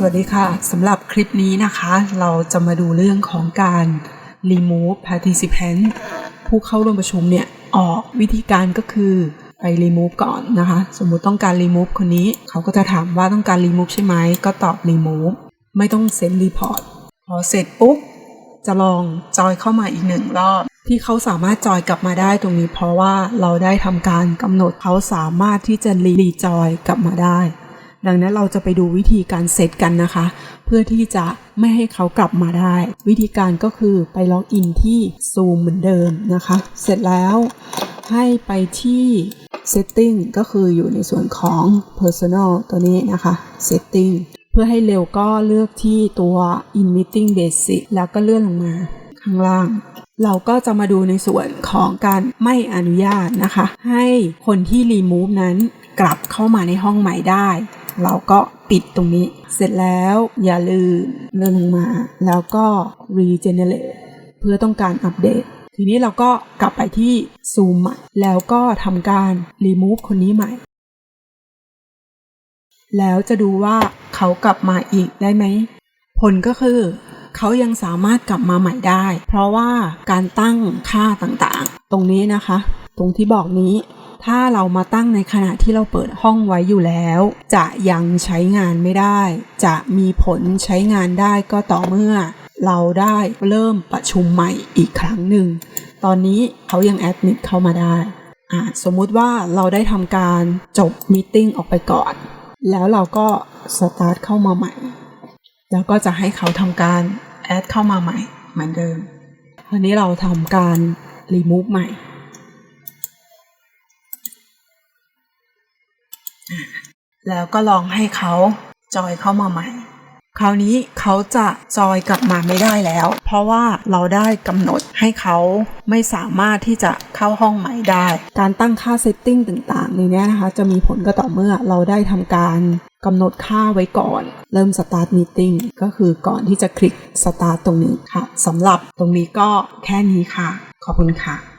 สวัสดีค่ะสำหรับคลิปนี้นะคะ เราจะมาดูเรื่องของการ remove participant ผู้เข้าร่วมประชุมเนี่ย ออกวิธีการก็คือไป remove ก่อนนะคะ สมมุติต้องการ remove คนนี้ เขาก็จะถามว่าต้องการ remove ใช่ไหม ก็ตอบ remove ไม่ต้องเซ็น report พอเสร็จปุ๊บ จะลองจอยเข้ามาอีกหนึ่งรอบ ที่เขาสามารถจอยกลับมาได้ตรงนี้ เพราะว่าเราได้ทำการกำหนดเขาสามารถที่จะรีจอยกลับมาได้ ดังนั้นเราจะไปดูวิธีการเซตกันนะคะ เพื่อที่จะไม่ให้เขากลับมาได้ วิธีการก็คือไปล็อกอินที่ Zoom เหมือนเดิมนะคะ เสร็จแล้วให้ไปที่ Setting ก็คืออยู่ในส่วนของ Personal ตัวนี้นะคะ Setting เพื่อให้เร็วก็เลือกที่ตัว In Meeting Basic แล้วก็เลื่อนลงมาข้างล่าง เราก็จะมาดูในส่วนของการไม่อนุญาตนะคะ ให้คนที่ remove นั้นกลับเข้ามาในห้องใหม่ได้ เราก็ปิดตรงนี้ เสร็จแล้วอย่าลืมเลื่อนลงมา แล้วก็ regenerate เพื่อต้องการอัปเดต ทีนี้เราก็กลับไปที่ Zoom ใหม่ แล้วก็ทำการ remove คนนี้ใหม่ แล้วจะดูว่าเขากลับมาอีกได้ไหม ผลก็คือ เขายังสามารถกลับมาใหม่ได้ เพราะว่าการตั้งค่าต่างๆ ตรงนี้นะคะ ตรงที่บอกนี้ ถ้าเรามาตั้งในขณะที่เราเปิดห้องไว้อยู่แล้ว จะยังใช้งานไม่ได้ จะมีผลใช้งานได้ก็ต่อเมื่อ เราได้เริ่มประชุมใหม่อีกครั้งหนึ่ง ตอนนี้เขายังแอดมิดเข้ามาได้สมมุติว่าเราได้ทำการจบม e e t ออกไปก่อน แล้วเราก็สตาร์ทเข้ามาใหม่ แล้วก็จะให้เขาทำการแอดเข้ามาใหม่เหมือนเดิมคราวนี้เราทำการ remove ใหม่ แล้วก็ลองให้เขาจอยเข้ามาใหม่ คราวนี้เขาจะจอยกลับมาไม่ได้แล้ว เพราะว่าเราได้กำหนดให้เขาไม่สามารถที่จะเข้าห้องใหม่ได้ การตั้งค่าเซตติ้งต่างๆในนี้นะคะ จะมีผลก็ต่อเมื่อเราได้ทำการกำหนดค่าไว้ก่อน เริ่ม start meeting ก็คือก่อนที่จะคลิก start ตรงนี้ค่ะสำหรับตรงนี้ก็แค่นี้ค่ะ ขอบคุณค่ะ